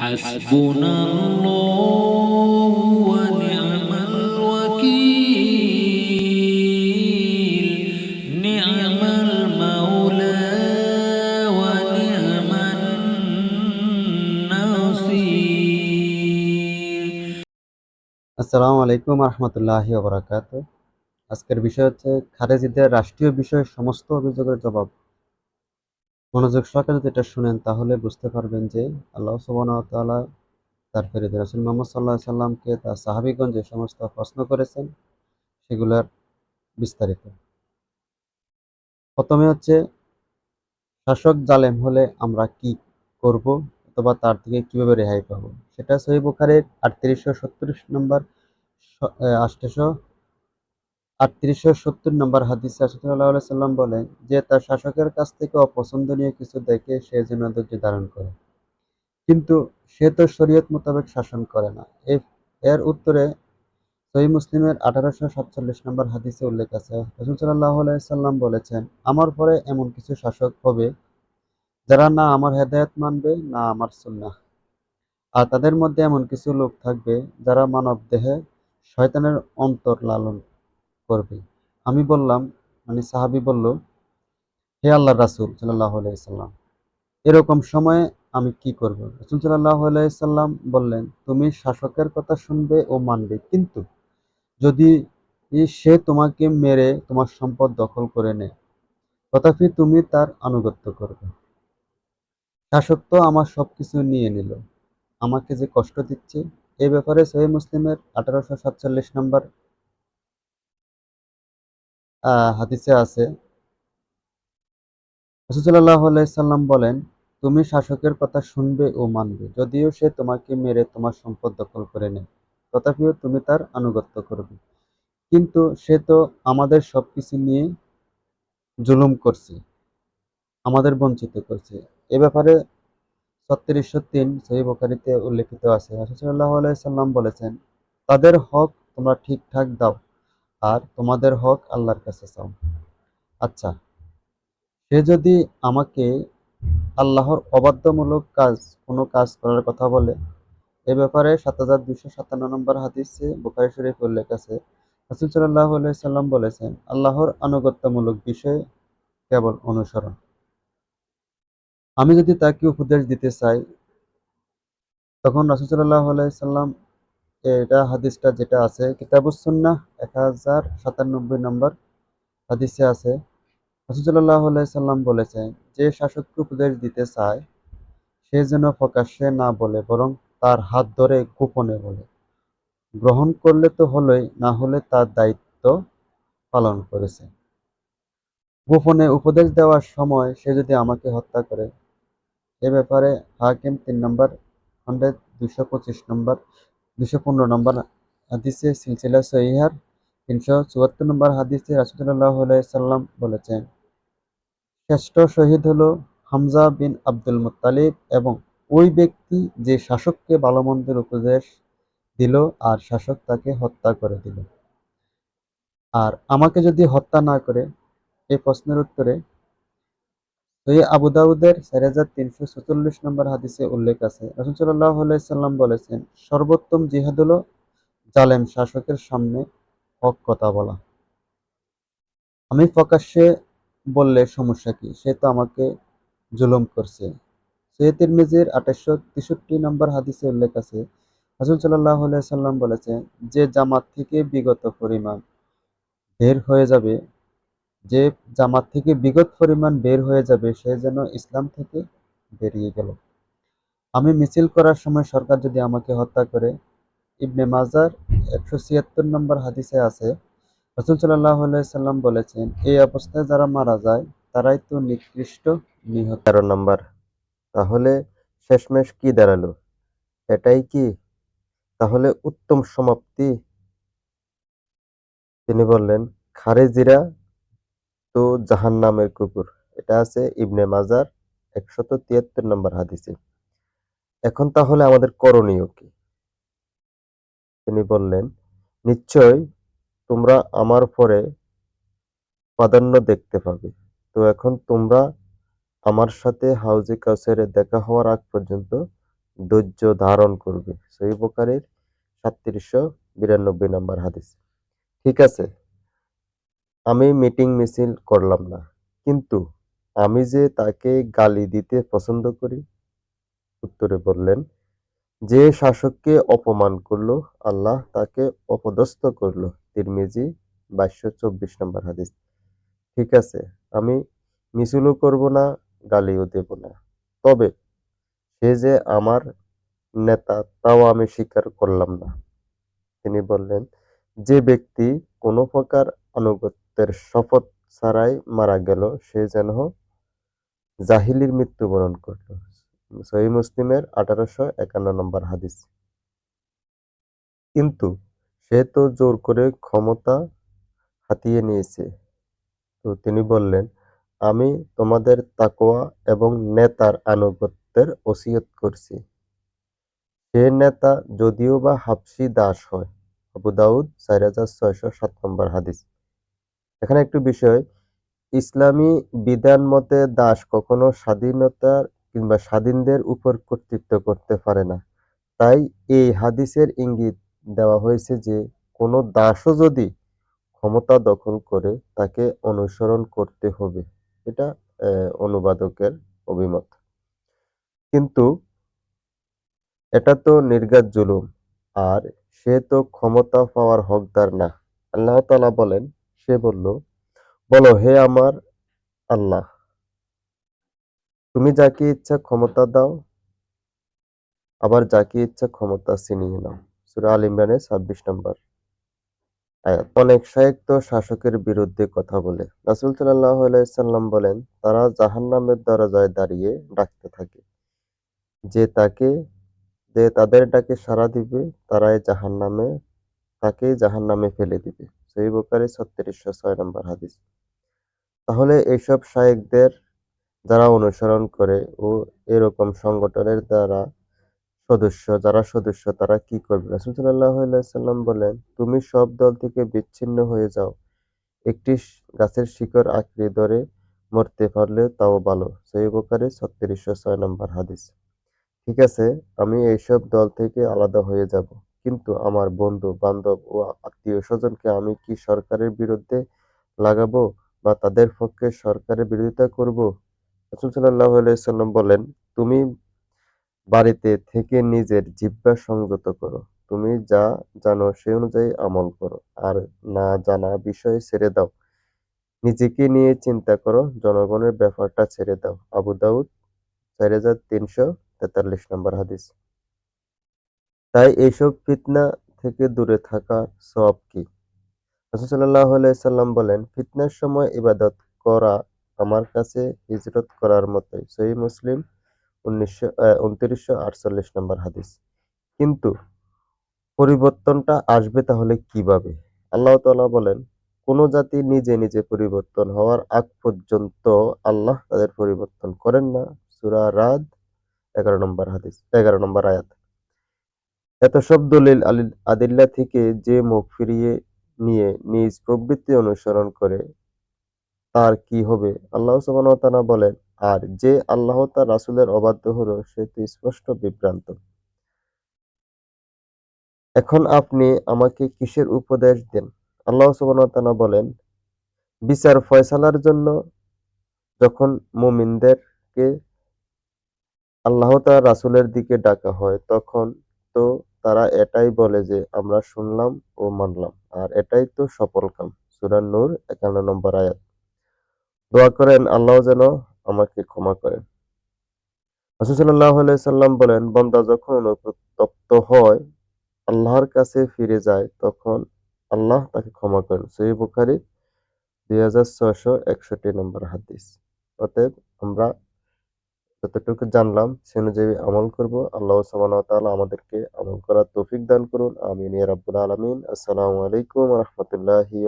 حسبنا الله ونعم الوكيل نعم المولى ونعم النصير আসসালামু আলাইকুম রহমতুল্লাহ বরাকাত আজকের বিষয় হচ্ছে খারেজিদের রাষ্ট্রীয় বিষয়ের সমস্ত অভিযোগের জবাব মনোযোগ সহকারে যদি এটা শুনেন, তাহলে বুঝতে পারবেন যে আল্লাহ সুবাহতালা তার ফেরিদ রসুল মোহাম্মদ সাল্লাহ সাল্লামকে, তার সাহাবিগঞ্জ যে সমস্ত প্রশ্ন করেছেন, সেগুলোর বিস্তারিত। প্রথমে হচ্ছে, শাসক জালেম হলে আমরা কি করব অথবা তার থেকে কীভাবে রেহাই পাবো? সেটা সহি বুখারের আটত্রিশশো সত্তর নম্বর আটশো আটত্রিশশো সত্তর নম্বর হাদিসে আসাল্লাহ সাল্লাম বলেন, যে তার শাসকের কাছ থেকে অপছন্দনীয় কিছু দেখে সে যেন ধৈর্য ধারণ করে। কিন্তু সে তো শরীয়ত মোতাবেক শাসন করে না। এর উত্তরে সহি মুসলিমের আঠারোশো সাতচল্লিশ নম্বর হাদিসে উল্লেখ আছে, রসুল সাল্লাহ সাল্লাম বলেছেন, আমার পরে এমন কিছু শাসক হবে যারা না আমার হেদায়েত মানবে, না আমার সুন্নাহ। আর তাদের মধ্যে এমন কিছু লোক থাকবে যারা মানব দেহে শয়তানের অন্তর লালন করবে। আমি বললাম মানে সাহাবি বলল, হে আল্লাহ রাসুল সাল্লাহ সাল্লাম এরকম সময়ে আমি কি করব? রসুল সাল্লাহ সাল্লাম বললেন, তুমি শাসকের কথা শুনবে ও মানবে, কিন্তু যদি সে তোমাকে মেরে তোমার সম্পদ দখল করে নেয়, তথাপি তুমি তার আনুগত্য করবে। শাসক তো আমার সবকিছু নিয়ে নিল, আমাকে যে কষ্ট দিচ্ছে, এ ব্যাপারে সহি মুসলিমের আঠারোশো সাতচল্লিশ নম্বর হাদিসে আছে। রসুল্লাহ সাল্লাম বলেন, তুমি শাসকের কথা শুনবে ও মানবে। যদিও সে তোমাকে মেরে তোমার সম্পদ দখল করে নেয়, তথাপিও তুমি তার আনুগত্য করবে। কিন্তু সে তো আমাদের সবকিছু নিয়ে জুলুম করছে, আমাদের বঞ্চিত করছে। এ ব্যাপারে ছত্রিশশো তিন সহি বকারিতে উল্লেখিত আছে। রসুল্লাহ সাল্লাম বলেছেন, তাদের হক তোমরা ঠিকঠাক দাও আর তোমাদের হক আল্লাহর কাছে চাও। আচ্ছা সে যদি আমাকে আল্লাহর অবাধ্যমূলক কাজ, কোনো কাজ করার কথা বলে, এ ব্যাপারে সাত হাজার দুইশো সাতান্ন নম্বর হাদিসে বুখারি শরীফ উল্লেখ আছে। রাসুল সাল্লাহ সাল্লাম বলেছেন, আল্লাহর আনুগত্যমূলক বিষয় কেবল অনুসরণ। আমি যদি তাকে উপদেশ দিতে চাই, তখন রাসুল সাল্লাহ সাল্লাম এটা হাদিসটা যেটা আছে কিতাবুসন্না এক হাজার সাতানব্বই নম্বর হাদিসে আছে। রাসুল্লাহ সাল্লাম বলেছেন, যে শাসককে উপদেশ দিতে চায়, সে যেন প্রকাশ্যে না বলে, বরং তার হাত ধরে গোপনে বলে। গ্রহণ করলে তো হলোই, না হলে তার দায়িত্ব পালন করেছে। গোপনে উপদেশ দেওয়ার সময় সে যদি আমাকে হত্যা করে, এ ব্যাপারে হাকিম তিন নম্বর খণ্ডের দুশো পঁচিশ নম্বর দুশো পনেরো নম্বর হাদিসে সিলসিলা সহিহার তিনশো চুয়াত্তর নম্বর হাদিসে রাসুল্লাহ সাল্লাম বলেছেন, শ্রেষ্ঠ শহীদ হামজা বিন আব্দুল মুত্তালিব এবং ওই ব্যক্তি যে শাসককে ভালো মন্দের উপদেশ দিল আর শাসক তাকে হত্যা করে দিল। আর আমাকে যদি হত্যা না করে এই প্রশ্নের উত্তরে আবু দাউদের চার হাজার তিনশো ছচল্লিশ নম্বর হাদিসে উল্লেখ আছে। রসুল সাল্লাহ সাল্লাম বলেছেন, সর্বোত্তম জিহাদ জালেম শাসকের সামনে হক কথা বলা। আমি প্রকাশ্যে বললে সমস্যা কি? সে তো আমাকে জুলুম করছে। সৈয়দ তিরমিজির আঠাশশো তেষট্টি নম্বর হাদিসে উল্লেখ আছে সাল্লাহ সাল্লাম বলেছেন, যে জামাত থেকে বিগত পরিমাণ বের হয়ে যাবে যে জামাত থেকে বিগত পরিমাণ বের হয়ে যাবে, সে যেন ইসলাম থেকে বেরিয়ে গেল। আমি মিছিল করার সময় সরকার যদি আমাকে হত্যা করে, ইবনে মাজার একশো ছিয়াত্তর নম্বর হাদিসে আছে, রসুল সাল্লাহ সাল্লাম বলেছেন, এই অবস্থায় যারা মারা যায়, তারাই তো নিকৃষ্ট নিহত। তেরো নাম্বার, তাহলে শেষমেশ কি দাঁড়াল? এটাই কি? তাহলে উত্তম সমাপ্তি? তিনি বললেন, খারেজিরা তো জাহান নামের কুকুর। এটা আছে ইবনে মাজার একশত তিয়াত্তর নম্বর হাদিসে। এখন তাহলে আমাদের করণীয় কি? তিনি বললেন, নিশ্চয় তোমরা আমার পরে প্রাধান্য দেখতে পাবে। তো এখন তোমরা আমার সাথে হাউজে কাউসারে দেখা হওয়ার আগ পর্যন্ত ধৈর্য ধারণ করবে। সহি বুখারীর সাতত্রিশশো বিরানব্বই নম্বর হাদিস। ঠিক আছে আমি মিটিং মিছিল করলাম না। কিন্তু আমি যে তাকে গালি দিতে পছন্দ করি, উত্তরে বললেন, যে শাসককে অপমান করল, আল্লাহ তাকে অপদস্থ করল। তিরমিজি, বাইশশো চব্বিশ নম্বর হাদিস। ঠিক আছে, আমি মিছিলও করব না, গালিও দেব না। তবে সে যে আমার নেতা, তাও আমি স্বীকার করলাম না। তিনি বললেন, যে ব্যক্তি কোনো প্রকার আনুগত্যের শপথ ছাড়াই মারা গেল, সে যেন জাহিলির মৃত্যুবরণ করল। সহি মুসলিমের আঠারোশো একান্ন নম্বর হাদিস। কিন্তু সে তো জোর করে ক্ষমতা হাতিয়ে নিয়েছে। তো তিনি বললেন, আমি তোমাদের তাকোয়া এবং নেতার আনুগত্যের ওসিয়ত করছি। সে নেতা যদিও বা হাবসি দাস হয়। আবু দাউদ চার হাজার ছয়শো সাত নম্বর হাদিস। এখানে একটু বিষয়, ইসলামী বিধান মতে দাস কখনো স্বাধীনতার কিংবা স্বাধীনদের উপর কর্তৃত্ব করতে পারে না। তাই এই হাদিসের ইঙ্গিত দেওয়া হয়েছে যে, কোনো দাসও যদি ক্ষমতা দখল করে, তাকে অনুসরণ করতে হবে। এটা অনুবাদকের অভিমত। কিন্তু এটা তো নির্ঘাত জুলুম, আর সে তো ক্ষমতা পাওয়ার হকদার না। আল্লাহ তাআলা বলেন সে বলল, বলো, হে আমার আল্লাহ, তুমি যাকে ইচ্ছা ক্ষমতা দাও, আবার যাকে ইচ্ছা ক্ষমতা ছিনিয়ে নাও। সূরা আল ইমরানের ছাব্বিশ নম্বর আয়াত। অনেক শায়েক তো শাসকের বিরুদ্ধে কথা বলে। রাসূল সাল্লাম বলেন, তারা জাহান্নামের দরজায় দাঁড়িয়ে ডাকতে থাকে। যে তাকে, যে তাদের ডাকে সাড়া দিবে, তারাই জাহান্নামে, তাকেই জাহান্নামে ফেলে দিবে। সহিহ বুখারী ছত্রিশশো ছয় নম্বর হাদিস। তাহলে এইসব শায়েকদের যারা অনুসরণ করে ও এরকম সংগঠনের দ্বারা সদস্য, যারা সদস্য, তারা কি করবে? রাসূল সাল্লাল্লাহু সাল্লাম বলেন, তুমি সব দল থেকে বিচ্ছিন্ন হয়ে যাও। একটি গাছের শিকড় আঁকড়ে ধরে মরতে পারলে তাও ভালো। সহিহ বুখারী ছত্রিশশো ছয় নম্বর হাদিস। ঠিক আছে, আমি এইসব দল থেকে আলাদা হয়ে যাব। কিন্তু আমার বন্ধু, বান্ধব ও আত্মীয় স্বজনকে আমি কি সরকারের বিরুদ্ধে লাগাবো বা তাদের পক্ষে সরকারের বিরোধিতা করব? রাসূল আলাইহি সাল্লাম বলেন, তুমি বাড়িতে থেকে নিজের জিহ্বা সংযত করো। তুমি যা জানো সে অনুযায়ী আমল করো। আর না জানা বিষয় ছেড়ে দাও। নিজেকে নিয়ে চিন্তা করো। জনগণের ব্যাপারটা ছেড়ে দাও। আবু দাউদ চার হাজার তিনশো তেতাল্লিশ নম্বর হাদিস। তাই এইসব ফিতনা থেকে দূরে থাকা সব কি? রাসূল সাল্লাল্লাহু আলাইহি সাল্লাম বলেন, ফিতনার সময় ইবাদত করা আমার কাছে হিজরত করার মতোই। সহিহ মুসলিম উনিশশো উনত্রিশশো আটচল্লিশ নম্বর হাদিস। কিন্তু পরিবর্তনটা আসবে তাহলে কীভাবে? আল্লাহ তাআলা বলেন, কোন জাতি নিজে নিজে পরিবর্তন হওয়ার আগ পর্যন্ত আল্লাহ তাদের পরিবর্তন করেন না। সুরা রাদ, এগারো নম্বর হাদিস, এগারো নম্বর আয়াত। এত সব দলিল আদিল্লা থেকে যে মুখ ফিরিয়ে নিয়ে নিজ প্রবৃত্তি অনুসরণ করে, তার কি হবে? আল্লাহ সুবহানাহু বলেন, আর যে আল্লাহ তার রাসূলের অবাধ্য হলো, সে তো স্পষ্ট বিভ্রান্ত। এখন আপনি আমাকে কিসের উপদেশ দেন? আল্লাহ সুবহানাহু বলেন, বিচার ফয়সালার জন্য যখন মুমিনদেরকে আল্লাহ তার রাসূলের দিকে ডাকা হয়, তখন তো তারা এটাই বলে যে আমরা শুনলাম ও মানলাম। আর এটাই তো সফল কাম। সূরা নূর, একান্ন নম্বর আয়াত। দোয়া করেন, আল্লাহ যেন আমাকে ক্ষমা করেন। আলাইহি সাল্লাম বলেন, বান্দা যখন অনুতপ্ত হয়, আল্লাহর কাছে ফিরে যায়, তখন আল্লাহ তাকে ক্ষমা করেন। সহিহ বুখারী দুই হাজার ছয়শো একষট্টি নম্বর হাদিস। অতএব আমরা যতটুকু জানলাম, সে অনুযায়ী আমল করব। আল্লাহ ওয়া আমাদেরকে আমল করার তৌফিক দান করুন। আমিন রাব্বুল আলামিন। আসসালামু আলাইকুম রহমতুল্লাহি